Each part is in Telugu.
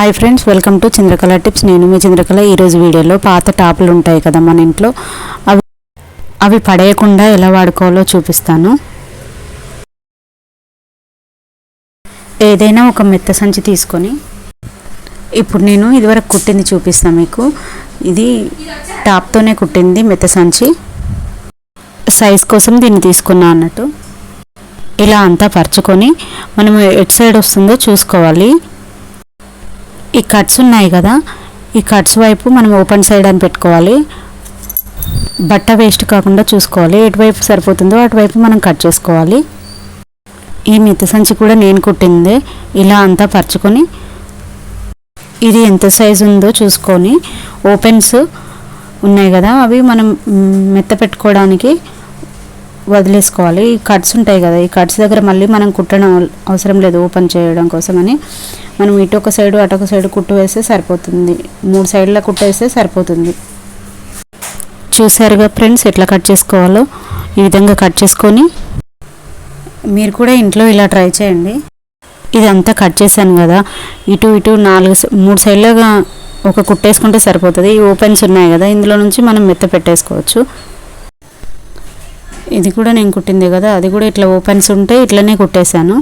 Hi friends welcome to Chandrakala tips నేను మీ చంద్రకళ ఈరోజు వీడియోలో పాత టాపులు ఉంటాయి కదా మన ఇంట్లో. అవి అవి పడేయకుండా ఎలా వాడుకోవాలో చూపిస్తాను. ఏదైనా ఒక మెత్త సంచి తీసుకొని ఇప్పుడు నేను ఇదివరకు కుట్టింది చూపిస్తాను మీకు. ఇది టాప్తోనే కుట్టింది మెత్త సంచి. సైజ్ కోసం దీన్ని తీసుకున్నా అన్నట్టు. ఇలా అంతా పరుచుకొని మనం ఎటు సైడ్ వస్తుందో చూసుకోవాలి. ఈ కట్స్ ఉన్నాయి కదా ఈ కట్స్ వైపు మనం ఓపెన్ సైడ్ అని పెట్టుకోవాలి. బట్ట వేస్ట్ కాకుండా చూసుకోవాలి. ఎటువైపు సరిపోతుందో అటువైపు మనం కట్ చేసుకోవాలి. ఈ మిత్త సంచి కూడా నేను కుట్టిందే. ఇలా అంతా పరుచుకొని ఇది ఎంత సైజు ఉందో చూసుకొని ఓపెన్స్ ఉన్నాయి కదా అవి మనం మెత్త పెట్టుకోవడానికి వదిలేసుకోవాలి. ఈ కట్స్ ఉంటాయి కదా ఈ కట్స్ దగ్గర మళ్ళీ మనం కుట్టడం అవసరం లేదు ఓపెన్ చేయడం కోసమని. మనం ఇటు ఒక సైడు అటు ఒక సైడు కుట్టు వేస్తే సరిపోతుంది. మూడు సైడ్ల కుట్టు వేస్తే సరిపోతుంది. చూసారుగా ఫ్రెండ్స్ ఎట్లా కట్ చేసుకోవాలో? ఈ విధంగా కట్ చేసుకొని మీరు కూడా ఇంట్లో ఇలా ట్రై చేయండి. ఇదంతా కట్ చేశాను కదా ఇటు ఇటు నాలుగు మూడు సైడ్లుగా ఒక కుట్టేసుకుంటే సరిపోతుంది. ఈ ఓపెన్స్ ఉన్నాయి కదా ఇందులో నుంచి మనం మెత్త పెట్టేసుకోవచ్చు. ఇది కూడా నేను కుట్టిందే కదా అది కూడా ఇట్లా ఓపెన్స్ ఉంటే ఇట్లనే కుట్టేశాను.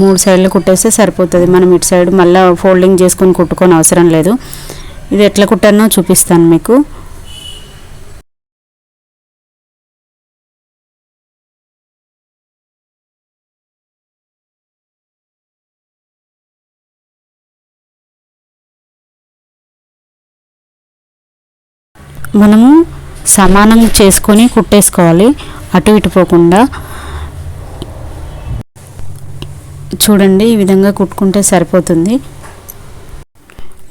మూడు సైడ్లు కుట్టేస్తే సరిపోతుంది. మనం ఇటు సైడ్ మళ్ళీ ఫోల్డింగ్ చేసుకొని కుట్టుకొని అవసరం లేదు. ఇది ఎట్లా కుట్టానో చూపిస్తాను మీకు. మనము సమానం చేసుకొని కుట్టేసుకోవాలి. అటు ఇటు పోకుండా చూడండి ఈ విధంగా కుట్టుకుంటే సరిపోతుంది.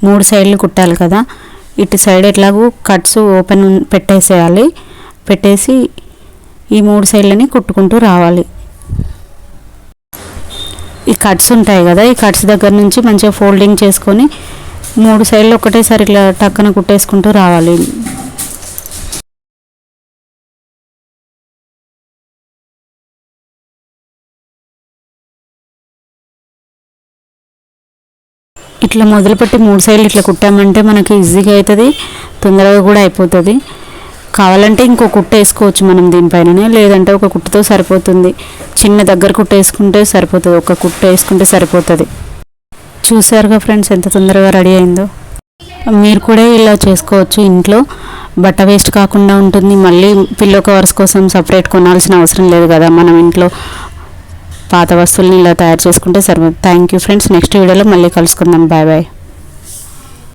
మూడు సైడ్లు కుట్టాలి కదా. ఇటు సైడ్ ఎట్లాగూ కట్స్ ఓపెన్ పెట్టేసేయాలి. పెట్టేసి ఈ మూడు సైడ్లని కుట్టుకుంటూ రావాలి. ఈ కట్స్ ఉంటాయి కదా ఈ కట్స్ దగ్గర నుంచి మంచిగా ఫోల్డింగ్ చేసుకొని మూడు సైడ్లు ఒకటేసారి ఇట్లా టక్కన కుట్టేసుకుంటూ రావాలి. ఇట్లా మొదలుపెట్టి మూడు సైడ్లు ఇట్లా కుట్టామంటే మనకి ఈజీగా అవుతుంది తొందరగా కూడా అయిపోతుంది. కావాలంటే ఇంకో కుట్ట వేసుకోవచ్చు మనం దీనిపైననే లేదంటే ఒక కుట్టతో సరిపోతుంది. చిన్న దగ్గర కుట్ట వేసుకుంటే సరిపోతుంది ఒక కుట్ట వేసుకుంటే సరిపోతుంది. చూసారుగా ఫ్రెండ్స్ ఎంత తొందరగా రెడీ అయిందో. మీరు కూడా ఇలా చేసుకోవచ్చు ఇంట్లో. బట్ట వేస్ట్ కాకుండా ఉంటుంది. మళ్ళీ పిల్లో కవర్స్ కోసం సపరేట్ కొనాల్సిన అవసరం లేదు కదా మనం ఇంట్లో. పాత వస్తువులను ఇలా తయారు చేసుకుంటే సరిపోతుంది. థ్యాంక్ యూ ఫ్రెండ్స్ నెక్స్ట్ వీడియోలో మళ్ళీ కలుసుకుందాం. Bye bye